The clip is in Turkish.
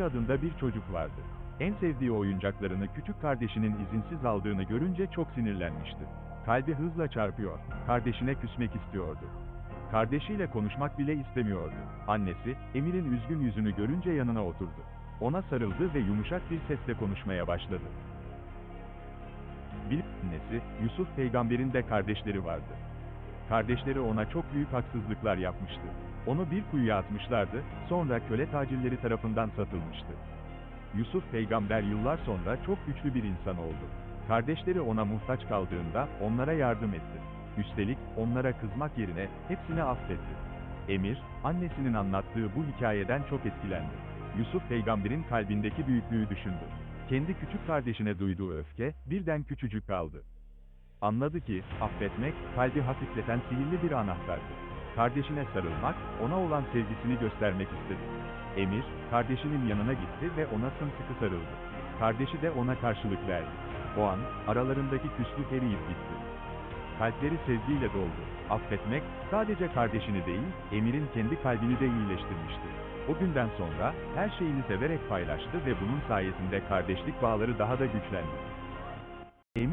adında bir çocuk vardı. En sevdiği oyuncaklarını küçük kardeşinin izinsiz aldığını görünce çok sinirlenmişti. Kalbi hızla çarpıyor, kardeşine küsmek istiyordu. Kardeşiyle konuşmak bile istemiyordu. Annesi, Emir'in üzgün yüzünü görünce yanına oturdu. Ona sarıldı ve yumuşak bir sesle konuşmaya başladı. Bir annesi, Yusuf peygamberin de kardeşleri vardı. Kardeşleri ona çok büyük haksızlıklar yapmıştı. Onu bir kuyuya atmışlardı, sonra köle tacirleri tarafından satılmıştı. Yusuf peygamber yıllar sonra çok güçlü bir insan oldu. Kardeşleri ona muhtaç kaldığında onlara yardım etti. Üstelik onlara kızmak yerine hepsini affetti. Emir, annesinin anlattığı bu hikayeden çok etkilendi. Yusuf peygamberin kalbindeki büyüklüğü düşündü. Kendi küçük kardeşine duyduğu öfke birden küçücük kaldı. Anladı ki, affetmek, kalbi hafifleten sihirli bir anahtardı. Kardeşine sarılmak, ona olan sevgisini göstermek istedi. Emir, kardeşinin yanına gitti ve ona sımsıkı sarıldı. Kardeşi de ona karşılık verdi. O an, aralarındaki küslük eriyip gitti. Kalpleri sevgiyle doldu. Affetmek, sadece kardeşini değil, Emir'in kendi kalbini de iyileştirmişti. O günden sonra, her şeyini severek paylaştı ve bunun sayesinde kardeşlik bağları daha da güçlendi. Emir,